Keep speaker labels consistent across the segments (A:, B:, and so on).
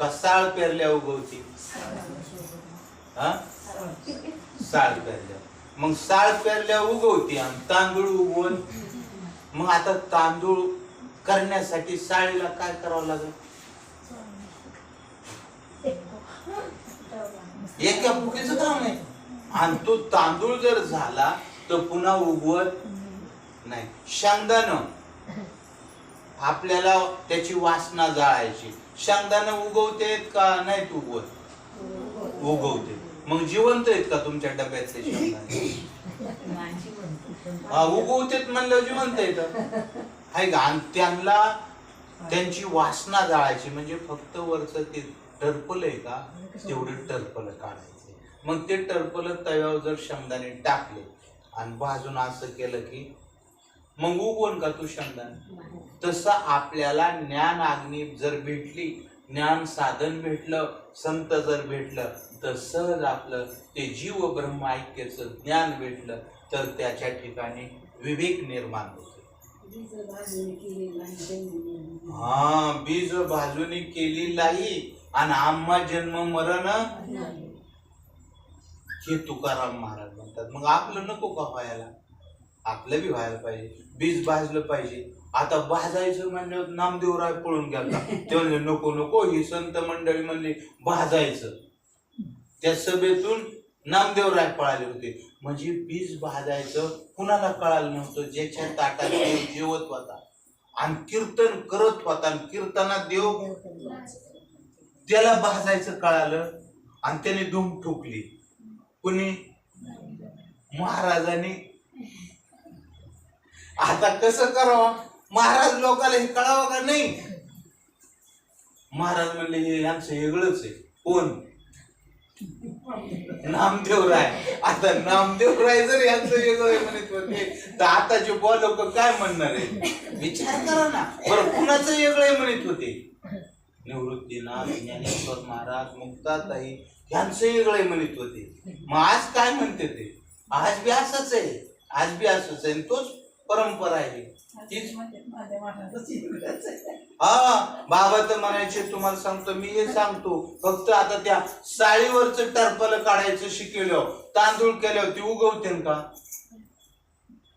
A: का पेरल्या उगवती. हा? साळ पेरल्या. मग साळ पेरल्या उगवती आणि तांदूळ उगवून मग आता तांदूळ करण्यासाठी साळीला काय करावं लागेल? एका फुकीचं काम आहे. आणि तो तांदूळ जर झाला तर पुन्हा उगवत नाही. शेंगदाणं. आपल्याला त्याची वासना जाळायची. शेंगदाणं उगवतेत का नाहीत उगवत? उगवते. मग जिवंत आहेत का तुमच्या डब्यातले शेंगदाणे? हा उगवतेत म्हणलं जिवंत आहेत. आहे का? आणि त्यांना त्यांची वासना जाळायची. म्हणजे फक्त वरच ते टर्पल आहे का? तेवढे टर्पल काढायचे. मग ते टर्पल तव्यावर जर शेंगदाणे टाकले आणि भाजून असं केलं की मग उगवण का तू शेंगदाणे तसं आपल्याला ज्ञान आग्नी जर भेटली ज्ञान साधन भेटलं संत जर भेटलं तर सहज आपलं ते जीव ब्रह्म ऐक्याचं ज्ञान भेटलं तर त्याच्या ठिकाणी विवेक निर्माण होतो. हा बीज भाजूनी केली लाई आणि आम्हा जन्म मरण हे तुकाराम महाराज म्हणतात. मग आपलं नको का व्हायला? आपलं बी व्हायला पाहिजे. बीज भाजलं पाहिजे. आता भाजायचं म्हणल्यावर नामदेवराय पळून गेला ते म्हणले नको नको. ही संत मंडळी म्हणली भाजायचं. त्या सभेतून नामदेवराय पळाले होते. म्हणजे बीज भाजायचं कुणाला कळालं नव्हतं? ज्याच्या ताटात देव जेवत होता. आणि कीर्तन करत होता. आणि कीर्तनात देव त्याला भाजायचं कळालं आणि त्याने धूम ठोकली. कुणी? महाराजांनी आता कसं करावं? महाराज लोकाला हे कळावं का नाही? महाराज म्हणले हे आमचं वेगळंच आहे. कोण? नामदेव राय आता नामदेवराय जर यांचं वेगळं आहे म्हणत होते तर आताचे बुवा लोक काय म्हणणार आहे? विचार करा ना. बरं कुणाचं वेगळं म्हणत होते? निवृत्तीनाथ ज्ञानेश्वर महाराज मुक्ताताई यांचं वेगळं म्हणत होते. मग आज काय म्हणते ते? आज बी असंच आहे. आज बी असंच आहे. तोच परंपरा आहे तीच हा बाबा तर म्हणायचे तुम्हाला सांगतो मी हे सांगतो. फक्त आता त्या साळीवरच टर्पल काढायचं शिकवलं तांदूळ केल्यावर ते उगवते का?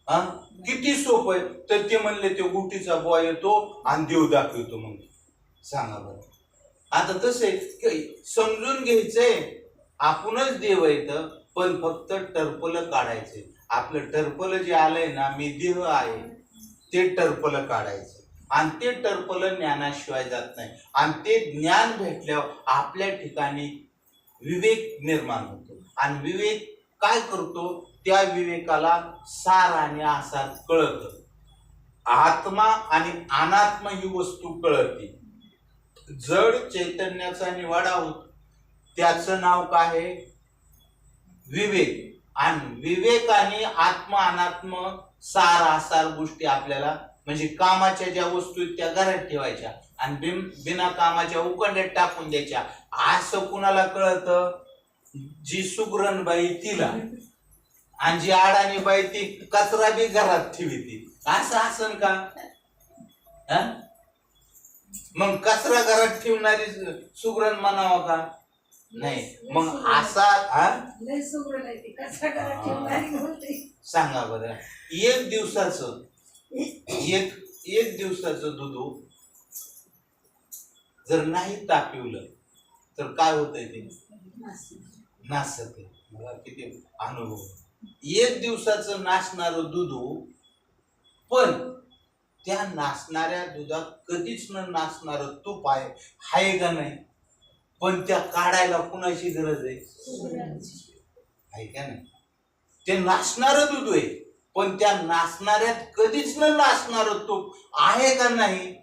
A: हा? किती सोपं आहे. तर ते म्हणले ते गुटीचा बॉय येतो आणि देव दाखवतो मग. सांगा बरं. आता तसे समजून घ्यायचंय. आपणच देव येत पण फक्त टर्पल काढायचे आपलं टर्पल जे आलंय ना मी देह आहे ते टर्पल काढायचं. आणि ते टर्पल ज्ञानाशिवाय जात नाही. आणि ते ज्ञान भेटल्यावर आपल्या ठिकाणी विवेक निर्माण होतो. आणि विवेक काय करतो? त्या विवेकाला सार आणि आसार कळत. आत्मा आणि अनात्मा ही वस्तू कळते. जड चैतन्याचा निवाडा होत. त्याचं नाव काय आहे? विवेक. आणि विवेकाने आत्म अनात्म सार आसार गोष्टी आपल्याला म्हणजे कामाच्या ज्या वस्तू आहेत त्या घरात ठेवायच्या आणि बिन बिना कामाच्या उकंड्यात टाकून द्यायच्या. असं कुणाला कळत? जी सुगरणबाई तिला आणि जी अडाणीबाई ती कचरा बी घरात ठेवी असं असन का? हा? मग कचरा घरात ठेवणारी सुगरण म्हणावं का? नाही. मग असा हा? सांगा बरं एक दिवसाचं एक एक दिवसाचं दूध जर नाही तापिवलं तर काय होतंय ते? नासत. मला किती अनुभव. एक दिवसाचं नाचणारं दूध पण त्या नाचणाऱ्या दुधात कधीच न नाचणारं तूप आहे. हाय का नाही? पण त्या काढायला कुणाची गरज आहे? आहे का नाही? ते नाचणारं दूध आहे. पण त्या नाचणाऱ्यात कधीच न नाचणारं तूप आहे का नाही?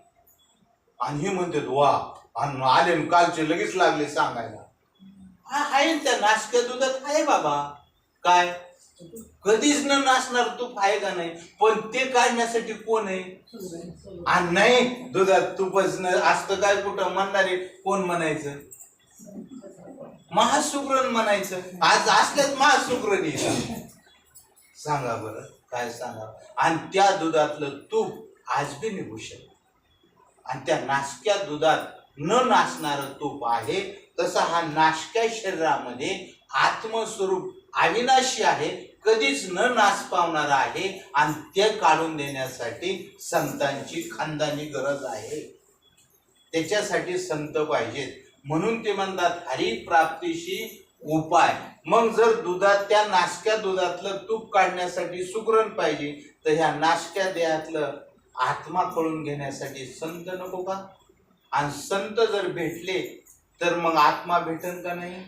A: आणि हे म्हणतात वा आणि आले कालचे लगेच लागले सांगायला. हा आहे त्या नाशक्या दुधात आहे बाबा. काय? कधीच न नाचणार तूप आहे का नाही? पण ते काढण्यासाठी कोण आहे? आणि नाही दुधात तुपच न असतं काय कुठं? म्हणणारे कोण म्हणायचं? महाशुक्रण म्हणायचं. आज असल्याच महाशुक्रण येईल सांगा बरं काय सांगा? आणि त्या दुधातलं तूप आज बी निघू शकत. आणि त्या नाशक्या दुधात न नाचणारं तूप आहे तसा हा नाशक्या शरीरामध्ये आत्मस्वरूप अविनाशी आहे कधीच न नाश पावणारा आहे आणि ते काढून देण्यासाठी संतांची खानदानी गरज आहे. त्याच्यासाठी संत पाहिजेत. म्हणून ते म्हणतात हरिप्राप्तीशी उपाय. मग जर दुधात त्या नाशक्या दुधातलं तूप काढण्यासाठी सुकरण पाहिजे तर ह्या नाशक्या देहातलं आत्मा कळून घेण्यासाठी संत नको का? आणि संत जर भेटले तर मग आत्मा भेटन का नाही?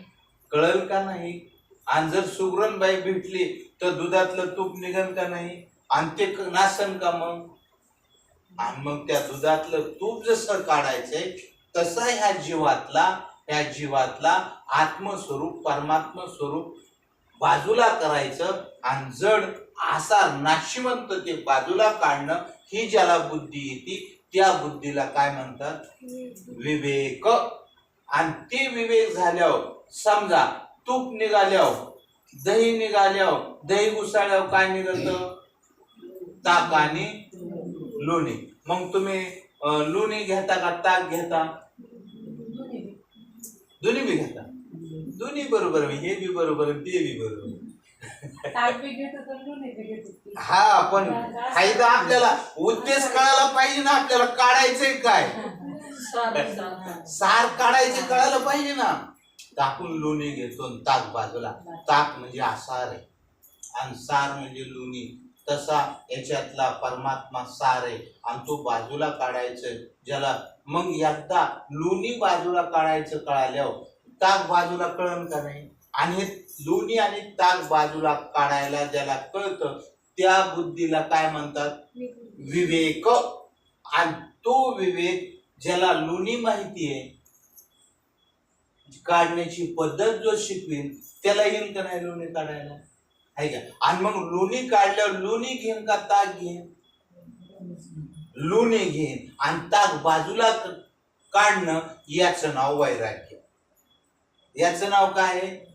A: कळल का नाही? आणि जर सुगरणबाई भेटली तर दुधातलं तूप निघन का नाही? आणि ते क- नासन का मग? आणि मग त्या दुधातलं तूप जसं काढायचंय तसा ह्या जीवातला ह्या जीवातला आत्मस्वरूप परमात्म स्वरूप बाजूला करायचं आणि जड आसार नाशिवंत ते बाजूला काढणं ही ज्याला बुद्धी येते त्या बुद्धीला काय म्हणतात? विवेक. आणि ते विवेक झाल्यावर समजा तूप निघाल्यावर दही निघाल्यावर दही घुसाळल्यावर काय निघत? ताक आणि लोणी. मग तुम्ही लोणी घेता का ताक घेता? दोन्ही बी घेता. दोन्ही बरोबर आहे. हे बी बरोबर ते बी बरोबर. हा पण फायदा आपल्याला उद्देश कळायला पाहिजे ना आपल्याला काढायचंय काय? सार काढायचं कळायला पाहिजे ना. टाकून लोणी घेतो ताक बाजूला. ताक म्हणजे आसार आहे. आणि सार म्हणजे लोणी. तसा याच्यातला परमात्मा सार आहे. आणि तो बाजूला काढायचं ज्याला मग एकदा लोणी बाजूला काढायचं कळाल्यावर ताक बाजूला कळन का नाही? आणि हे लोणी आणि ताक बाजूला काढायला ज्याला कळतं त्या बुद्धीला काय म्हणतात? विवेक. आणि तो विवेक ज्याला लोणी माहिती आहे काढण्याची पद्धत जो शिकवीन त्याला येईन का नाही लोणी काढायला? आहे का? आणि मग लोणी काढल्यावर लोणी घेईन का ताक घेईन? लुणे घेणं आणि ताक बाजूला काढणं याचं नाव वैराग्य. याचं नाव काय आहे?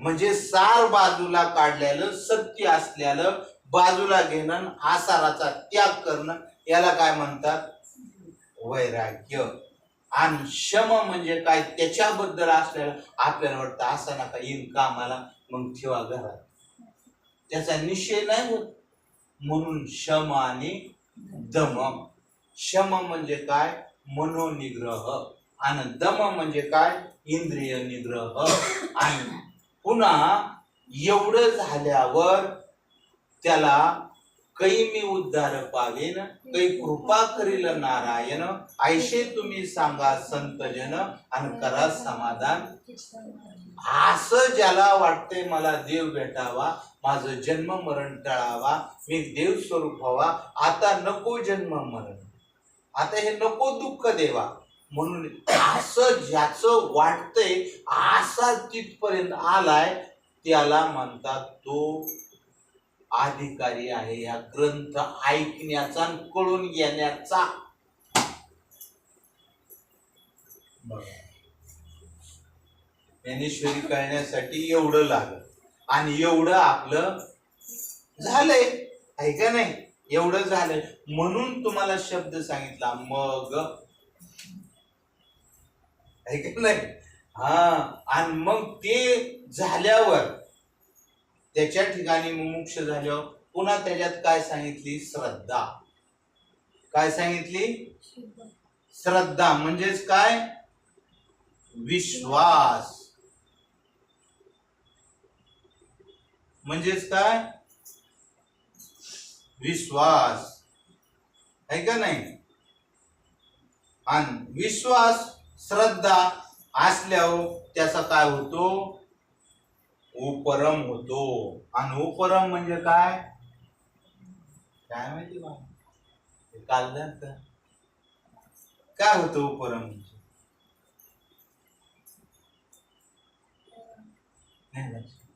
A: म्हणजे सार बाजूला काढलेलं सत्य असलेलं बाजूला घेणं आसाराचा त्याग करणं याला काय म्हणतात? वैराग्य. आणि शम म्हणजे काय? त्याच्याबद्दल असलेलं आपल्याला वाटतं असा नका येईन कामाला मग ठेवा घरात. त्याचा निश्चय नाही होत. म्हणून शम आणि दम शम म्हणजे काय? मनोनिग्रह. आणि दम म्हणजे काय? इंद्रिय निग्रह आणि पुन्हा एवढं झाल्यावर त्याला कै मी उद्धार पावेन कै कृपा करील नारायण ऐशे तुम्ही सांगा संत जन आणि करा समाधान. असं ज्याला वाटतंय मला देव भेटावा माझं जन्म मरण टळावा मी देव स्वरूप व्हावा आता नको जन्म मरण. आता हे नको दुःख देवा. म्हणून असं ज्याचं वाटतंय असा तिथपर्यंत आलाय त्याला म्हणतात तो अधिकारी आहे. या ग्रंथ ऐकण्याचा कळून घेण्याचा. ज्ञानेश्वरी कळण्यासाठी एवढं लागत आणि एवढं आपलं झालंय. आहे का नाही? एवढं झालंय. म्हणून तुम्हाला शब्द सांगितला मग. आहे का नाही? हा. आणि मग ते झाल्यावर त्याच्या ठिकाणी मुमुक्ष झाल्यावर पुन्हा त्याच्यात काय सांगितली? श्रद्धा. काय सांगितली? श्रद्धा. म्हणजेच काय? विश्वास. म्हणजेच काय? विश्वास. आहे का नाही? आणि विश्वास श्रद्धा असल्यावर त्याचा काय होतो? उपरम होतो. आणि उपरम म्हणजे काय? काय माहिती बा? कालदार काय होतं उपरम? म्हणजे नाही.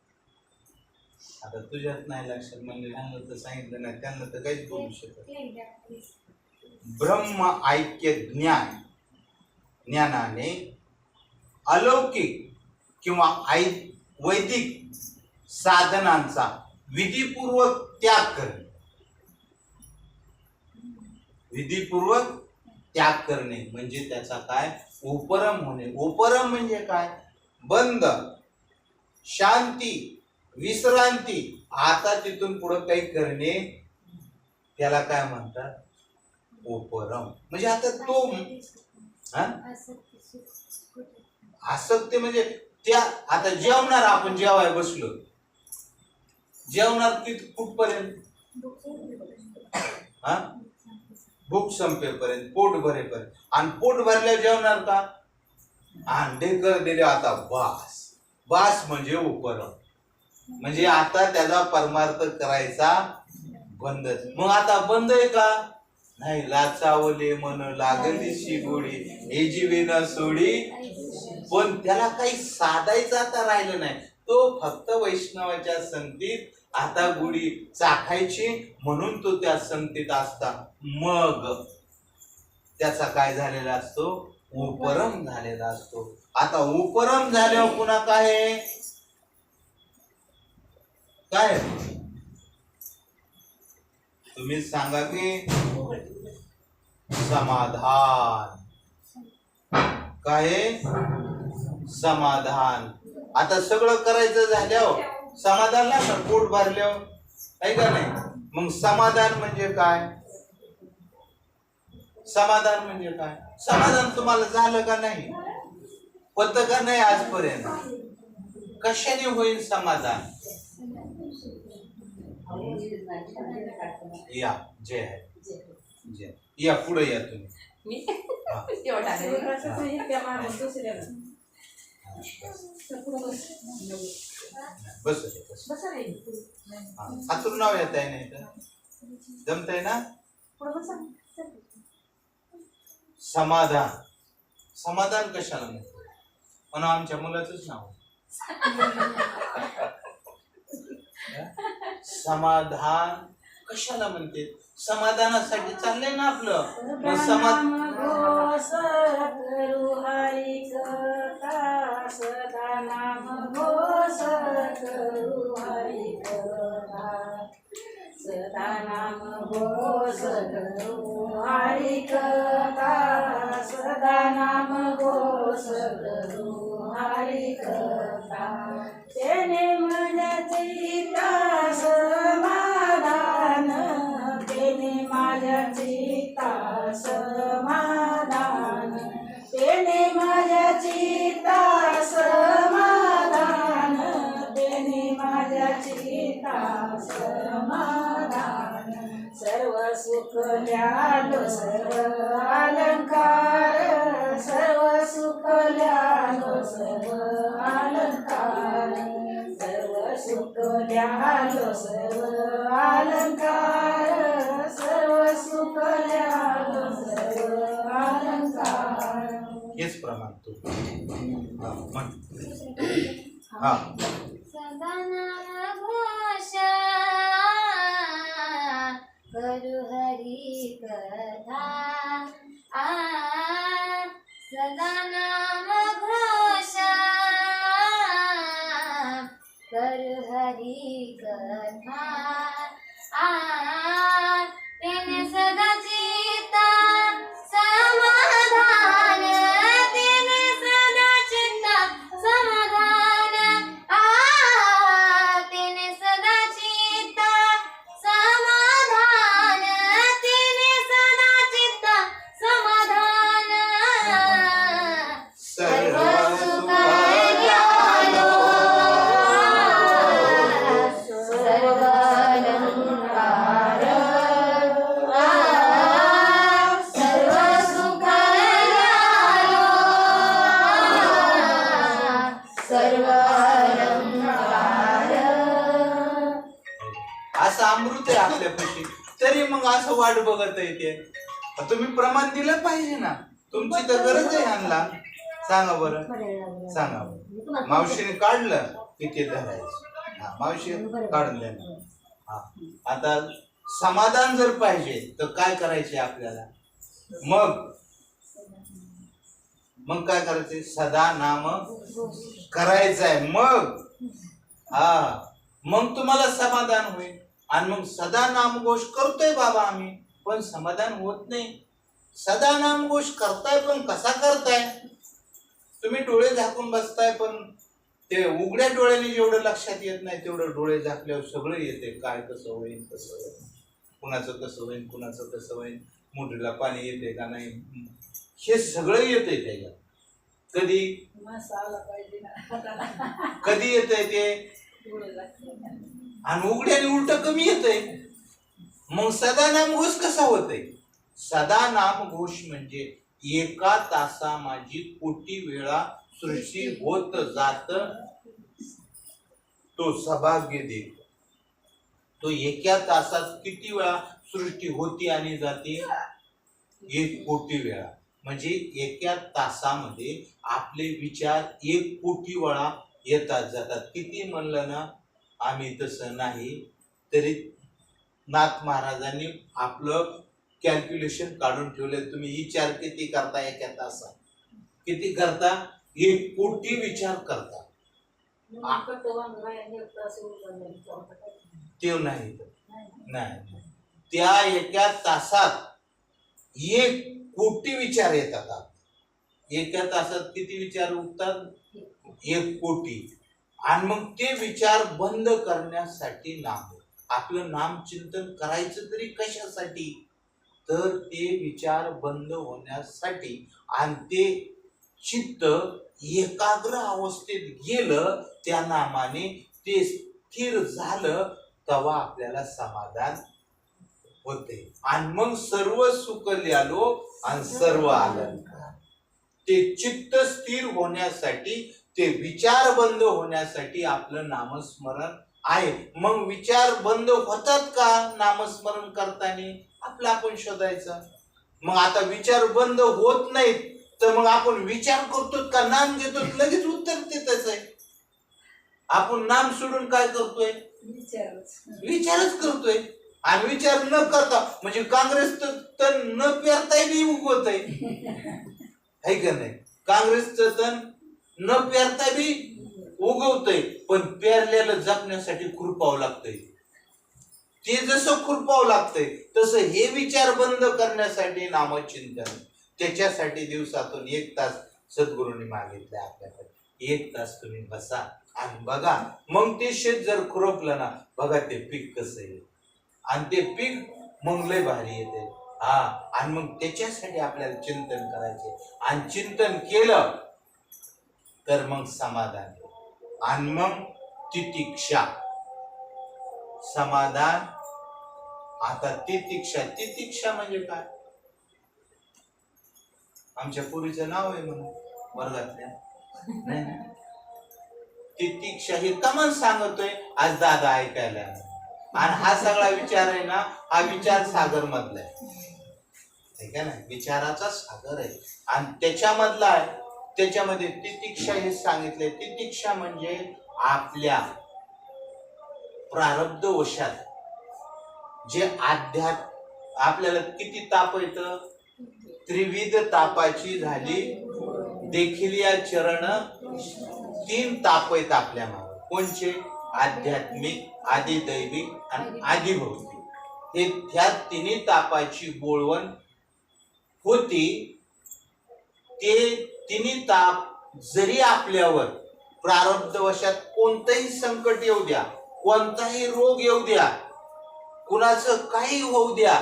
A: आता तुझ्यात नाही लक्षात म्हणजे ह्यांना तर सांगितलं नाही त्यांना तर काहीच बोलू शकत ब्रह्म ऐक्य ज्ञान ज्ञानाने अलौकिक किंवा ऐ वैदिक साधनांचा विधीपूर्वक त्याग करणे. विधीपूर्वक त्याग करणे म्हणजे त्याचा काय? उपरम होणे. उपरम म्हणजे काय? बंद शांती विश्रांती. आता तिथून पुढे काही करणे त्याला काय म्हणतात? उपरम. म्हणजे आता तो आसक्ती म्हणजे त्या आता जेवणार आपण जेवाय बसलो. जेवणार तिथ कुठपर्यंत? हा? भूक संपेपर्यंत पोट भरेपर्यंत. आणि पोट भरल्यावर जेवणार का? अंडे कर दिले आता बास. बास म्हणजे उपरम. म्हणजे आता त्याचा परमार्थ करायचा बंदच. मग आता बंद आहे का? नाही लाचावले मन लागली शिगोडी हे जीवे सोडी. पण त्याला काही साधायचं आता राहिलं नाही. तो फक्त वैष्णवाच्या संगतीत आता गुढी चाखायची म्हणून तो त्या संगतीत असता. मग त्याचा काय झालेला असतो? उपरम झालेला असतो. आता उपरम झाल्यावर पुन्हा काय आहे? काय? तुम्ही सांगा की समाधान. काय समाधान. आता सगळं करायचं झाल्यावर समाधान ना पोट भरल्यावर. आहे का नाही? मग समाधान म्हणजे काय? समाधान म्हणजे काय? समाधान तुम्हाला झालं का नाही? होतं का नाही आजपर्यंत? कशाने होईल समाधान? या जय आहे. जय. या पुढे या तुम्ही.
B: मी. एवढा.
A: बस. हा. हातून नाव येत आहे नाही तर जमत आहे ना?
B: पुढं बसा.
A: समाधान. समाधान कशाला म्हणतो म्हणून आमच्या मुलाचंच नाव समाधान कशाला म्हणते? समाधानासाठी चाललंय ना आपलं. मग
C: चित्ता समाधान सर्व सुख ल्यालो सर्व अलंकार. सर्व सुख ल्यालो सर्व अलंकार सर्व सुख ल्यालो सर्व अलंकार सर्व सुख ल्यालो सर्व अलंकार
A: हेच प्रमाण तू हा,
D: करू हरी कथा। आ सदा
A: असं आपल्यापाशी. तरी मग असं वाट बघत येते तुम्ही प्रमाण दिलं पाहिजे ना. तुमची तर गरज आहे ह्यांना. सांगा बरं. सांगा मावशीने काढलं किती धरायचं. हा, मावशी काढून हा. आता समाधान जर पाहिजे तर काय करायचे आपल्याला? मग? मग काय करायचे? सदा नाम करायचं आहे मग? हा. मग तुम्हाला समाधान होईल. आणि मग सदा नामघोष करतोय बाबा आम्ही पण समाधान होत नाही. सदा नामघोष करताय पण कसा करताय? तुम्ही डोळे झाकून बसताय पण ते उघड्या डोळ्याने जेवढं लक्षात येत नाही तेवढं डोळे झाकल्यावर सगळं येते. काय कसं होईल कसं होईल कुणाचं कसं होईल कुणाचं कसं होईल मुठीला पाणी येते का नाही? हे सगळं येते त्याच्यात. कधी? कधी येतंय ते. आणि उघड्याने उलट कमी येतंय. मग सदा नामघोष कसा होतय? सदा नामघोष म्हणजे एका तासा माझी कोटी वेळा सृष्टी होत जात. तो सभाग्य देतो तो एका तासात किती वेळा सृष्टी होती आणि जाते? एक कोटी वेळा. म्हणजे एका तासामध्ये आपले विचार एक कोटी वेळा येतात जातात. किती म्हणलं ना? आम्ही तसं नाही तरी नाथ महाराजांनी आपलं कॅल्क्युलेशन काढून ठेवले. तुम्ही विचार किती करता एका तासात किती करता? एक कोटी विचार करता? ते नाही.
C: नाही.
A: त्या एका तासात एक कोटी विचार येतात. एका तासात किती विचार उठतात? एक कोटी. आणि मग ते विचार बंद करण्यासाठी नाम आपलं नाम चिंतन करायचं तरी कशासाठी? तर ते विचार बंद होण्यासाठी आणि ते चित्त एकाग्र अवस्थेत गेलं त्या नामाने ते स्थिर झालं तेव्हा आपल्याला समाधान होते. आणि मग सर्व सुख आलो आणि सर्व आलं ते चित्त स्थिर होण्यासाठी ते विचार बंद होण्यासाठी आपलं नामस्मरण आहे. मग विचार बंद होतात का नामस्मरण करताना? आपलं आपण शोधायचं. मग आता विचार बंद होत नाहीत तर मग आपण विचार करतो का नाम घेतो लगेच उत्तर देतच आहे. आपण नाम सोडून काय करतोय?
C: विचारच.
A: करतोय. आणि विचार न करता म्हणजे काँग्रेस तर तण न पेरताय बी उगवत आहे का नाही? काँग्रेसचं तण न पेरता बी उगवतंय पण पेरलेलं जपण्यासाठी खुरपावं लागतंय. ते जसं खुरपावं लागतंय तसं हे विचार बंद करण्यासाठी नामचिंतन त्याच्यासाठी दिवसातून एक तास सद्गुरूंनी मागितले आपल्याकडे एक तास तुम्ही बसा आणि बघा. मग ते शेत जर खुरपलं ना बघा ते पीक कसं येईल. आणि ते पीक मग लय भारी येते. हा आणि मग त्याच्यासाठी आपल्याला चिंतन करायचे आणि चिंतन केलं तर मग समाधान. आणि मग तितिक्षा. समाधान. आता तितिक्षा तितिक्षा म्हणजे काय? आमच्या पुरीचं नाव आहे म्हणून वर्गातल्या. नाही तितिक्षा हे कमन सांगतोय आज दादा ऐकायला. आणि हा सगळा विचार आहे ना हा विचार सागर मधला आहे. ठीक आहे ना विचाराचा सागर आहे. आणि त्याच्यामधला आहे त्याच्यामध्ये तितिक्षा हे सांगितले तितिक्षा म्हणजे आपल्या प्रारब्ध वशात. जे आध्यात आपल्याला किती ताप येत? त्रिविध तापाची झाली. देखील या चरण तीन ताप येत आपल्या मागे. कोणचे? आध्यात्मिक आदिदैविक आणि आदिभौतिक. हे त्या तिन्ही तापाची बोळवण होती. ते तिन्ही ताप जरी आपल्यावर प्रारब्धवशात कोणतंही संकट येऊ द्या कोणताही रोग येऊ द्या कुणाचं काही होऊ द्या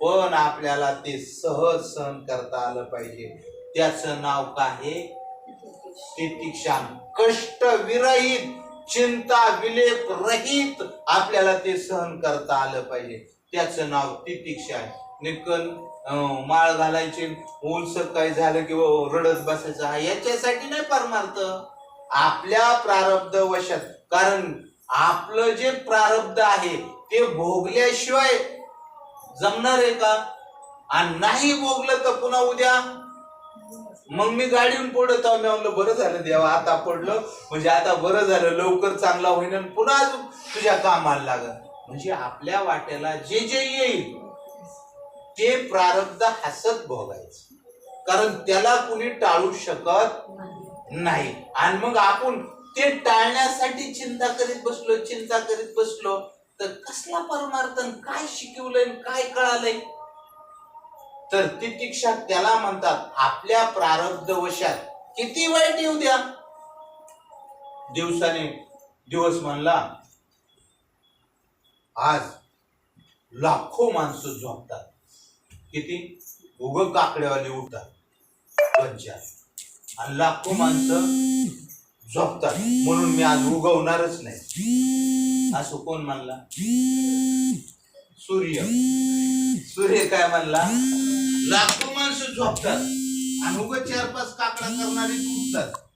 A: पण आपल्याला ते सहज सहन करता आलं पाहिजे. त्याचं नाव काय आहे? तितिक्षा कष्ट विरहित चिंता विलेप रहित आपल्याला ते सहन करता आलं पाहिजे. त्याचं नाव तितिक्षा आहे. निकल माळ घालायची उलस काही झालं किंवा रडत बसायचं हा याच्यासाठी नाही परमार्थ. आपल्या प्रारब्ध वशात. कारण आपलं जे प्रारब्ध आहे ते भोगल्याशिवाय जमणार आहे का? आणि नाही भोगलं तर पुन्हा उद्या? मग मी गाडीहून पडत आहो मी म्हणलं बरं झालं देवा आता पडलं. म्हणजे आता बरं झालं लवकर चांगला होईन आणि पुन्हा तुझ्या कामाला लागत म्हणजे आपल्या वाट्याला जे जे येईल ते प्रारब्ध हसत भोगायचं. कारण त्याला कुणी टाळू शकत नाही. आणि मग आपण ते टाळण्यासाठी चिंता करीत बसलो चिंता करीत बसलो तर कसला परमार्थ काय शिकवलंय काय कळालंय? तर तितिक्षा त्याला म्हणतात आपल्या प्रारब्ध वशात किती वाईट येऊ द्या? दिवसाने दिवस म्हणला आज लाखो माणसं झोपतात. किती? उग काकड्यावाली उठतात पंचायत. आणि लाखो माणसं झोपतात. म्हणून मी आज उगवणारच नाही. असं कोण म्हणला? सूर्य. सूर्य काय म्हणला? लाखो माणसं झोपतात. आणि उग चार पाच काकडा करणारी उठतात